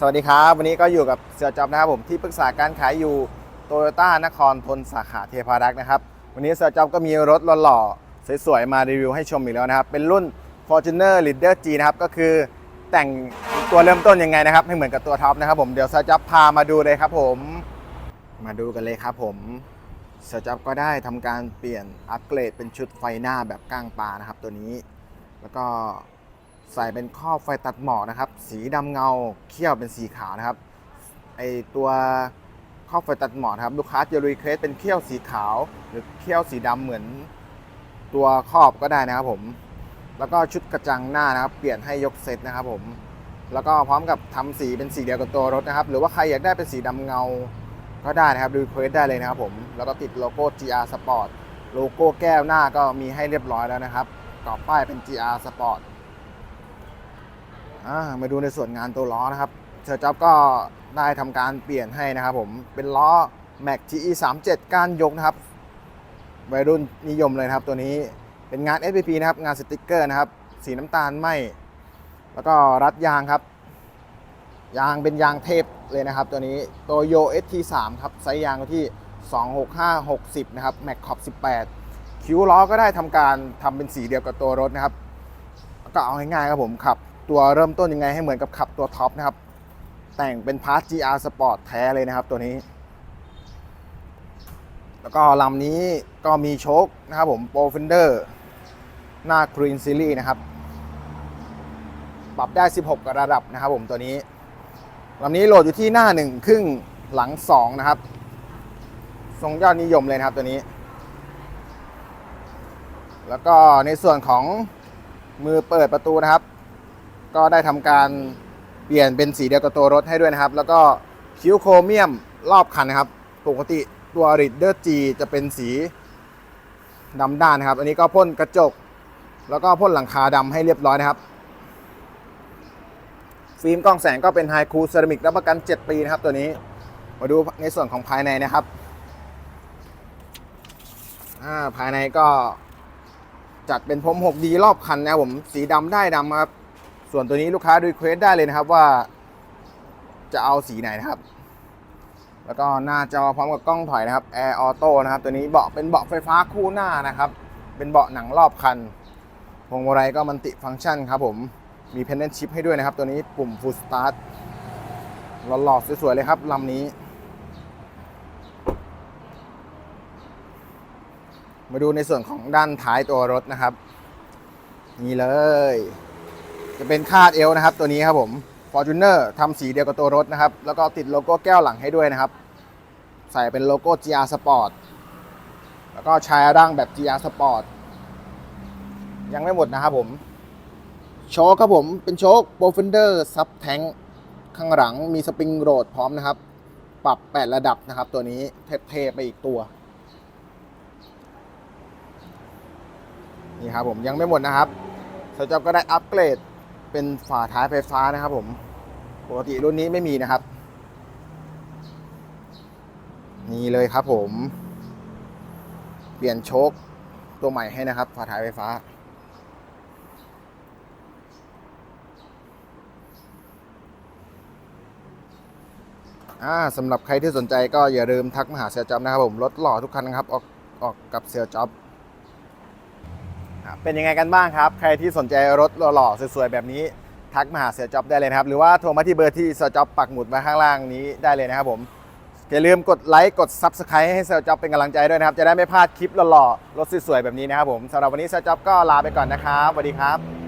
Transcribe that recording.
สวัสดีครับ วันนี้ก็อยู่กับเสือจอบนะครับผมที่ปรึกษาการขายอยู่โตโยต้านครทนสาขาเทพารักษ์นะครับ วันนี้เสือจอบก็มีรถหล่อๆสวยๆมารีวิวให้ชมอีกแล้วนะครับ เป็นรุ่น Fortuner Leader G นะครับก็คือแต่งตัวเริ่มต้นยังไงนะครับ ให้เหมือนกับตัวท็อปนะครับผมเดี๋ยวเสือจอบพามาดูเลยครับผม มาดูกันเลยครับผมเสือจอบก็ได้ทำการเปลี่ยนอัปเกรดเป็นชุดไฟหน้าแบบก้างปลานะครับตัวนี้ แล้วก็ ใส่เป็นครอบไฟตัดหมอกนะครับ สีดำเงาเขี้ยวเป็นสีขาวนะครับไอตัวครอบไฟตัดหมอกครับลูกค้าจะรีเควสเป็นเขี้ยวสีขาว หรือเขี้ยวสีดำเหมือนตัวครอบก็ได้นะครับผมแล้วก็ชุดกระจังหน้านะครับ เปลี่ยนให้ยกเซตนะครับผมแล้วก็พร้อมกับทำสีเป็นสีเดียวกับตัวรถนะครับ หรือว่าใครอยากได้เป็นสีดำเงาก็ได้นะครับรีเควสได้เลยนะครับผมแล้วก็ติดโลโก้ GR Sport โลโก้แก้วหน้าก็มีให้เรียบร้อยแล้วนะครับกรอบป้ายเป็น GR Sport อ่า มาดูในส่วนงานตัวล้อนะครับเซอร์จ็อบก็ได้ทำการเปลี่ยนให้นะครับผมเป็นล้อ Mac TE 37ก้านยกนะครับวัยรุ่นนิยมเลยนะครับ ตัวนี้เป็นงาน SPP นะครับงานสติกเกอร์นะครับ สีน้ำตาลไหมแล้วก็รัดยางครับ ยางเป็นยางเทปเลยนะครับ ตัวนี้โตโย ST3 ครับไซส์ยางที่ 265 60 นะครับ Mac Cop 18 คิ้วล้อก็ได้ทำการทำเป็นสีเดียวกับตัวรถนะครับ ก็เอาง่ายๆครับผมขับ ตัวเริ่มต้นยังไงให้เหมือนกับขับตัวท็อปนะครับ แต่งเป็นพาร์ท GR Sport แท้เลยนะครับตัวนี้ แล้วก็ลำนี้ก็มีโชคนะครับผม Pro Fender หน้า Green Series นะครับ ปรับได้ 16 ระดับนะครับผมตัวนี้ลำนี้โหลดอยู่ที่หน้า 1 ครึ่งหลัง 2 นะครับ ทรงยอดนิยมเลยนะครับตัวนี้ แล้วก็ในส่วนของมือเปิดประตูนะครับ ก็ได้ทำการเปลี่ยนเป็นสีเดียวกับตัวรถให้ด้วยนะครับ แล้วก็คิ้วโครเมียมรอบคันนะครับ ปกติตัว r e a d e r G จะเป็นสีดำด้านนะครับ อันนี้ก็พ่นกระจก แล้วก็พ่นหลังคาดำให้เรียบร้อยนะครับ ฟิล์มกล้องแสงก็เป็นไฮคูเซรามิกรับประกัน 7 ปีนะครับตัวนี้ มาดูในส่วนของภายในนะครับภายในก็จัดเป็นพรม 6D รอบคันนะผม สีดำได้ดำครับ ส่วนตัวนี้ลูกค้ารีเควสได้เลยนะครับว่า จะเอาสีไหนนะครับ แล้วก็หน้าจอพร้อมกับกล้องถอยนะครับ Air Auto นะครับ ตัวนี้เบาะเป็นเบาะไฟฟ้าคู่หน้านะครับ เป็นเบาะหนังรอบคันพวงมาลัยก็มันติฟังก์ชันครับผมมีเพนเดนชิพให้ด้วยนะครับ ตัวนี้ปุ่ม Full Start หล่อๆสวยๆเลยครับลำนี้ มาดูในส่วนของด้านท้ายตัวรถนะครับ นี่เลย จะเป็นคาดเอวนะครับ ตัวนี้ครับผม Fortuner ทำสีเดียวกับตัวรถนะครับ แล้วก็ติดโลโก้แก้วหลังให้ด้วยนะครับ ใส่เป็นโลโก้ GR Sport แล้วก็ชายร่างแบบ GR Sport ยังไม่หมดนะครับผม โชคครับผม เป็นโชค p r o f e n d e r Sub Tank ข้างหลังมีสปริงโรดพร้อมนะครับ ปรับ 8 ระดับนะครับ ตัวนี้เทพๆไปอีกตัวนี่ครับผมยังไม่หมดนะครับสจอบก็ได้อัปเกรด เป็นฝาท้ายไฟฟ้านะครับผม ปกติรุ่นนี้ไม่มีนะครับ นี่เลยครับผม เปลี่ยนโชคตัวใหม่ให้นะครับ ฝาท้ายไฟฟ้า อ่าสำหรับใครที่สนใจก็อย่าลืมทักมาหาเซลจ็อบนะครับผม รถหล่อทุกคันนะครับ ออกออกกับเซลจ็อบ เป็นยังไงกันบ้างครับ ใครที่สนใจรถหล่อๆสวยๆ แบบนี้ทักมาหาเสียจ็อบได้เลยนะครับ หรือว่าโทรมาที่เบอร์ที่เสียจ็อบปักหมุดไว้ข้างล่างนี้ได้เลยนะครับผมอย่าลืมกดไลค์กด Subscribe ให้เสียจ็อบเป็นกำลังใจด้วยนะครับ จะได้ไม่พลาดคลิปหล่อๆรถสวยๆแบบนี้นะครับผมสำหรับวันนี้เสียจ็อบก็ลาไปก่อนนะครับสวัสดีครับ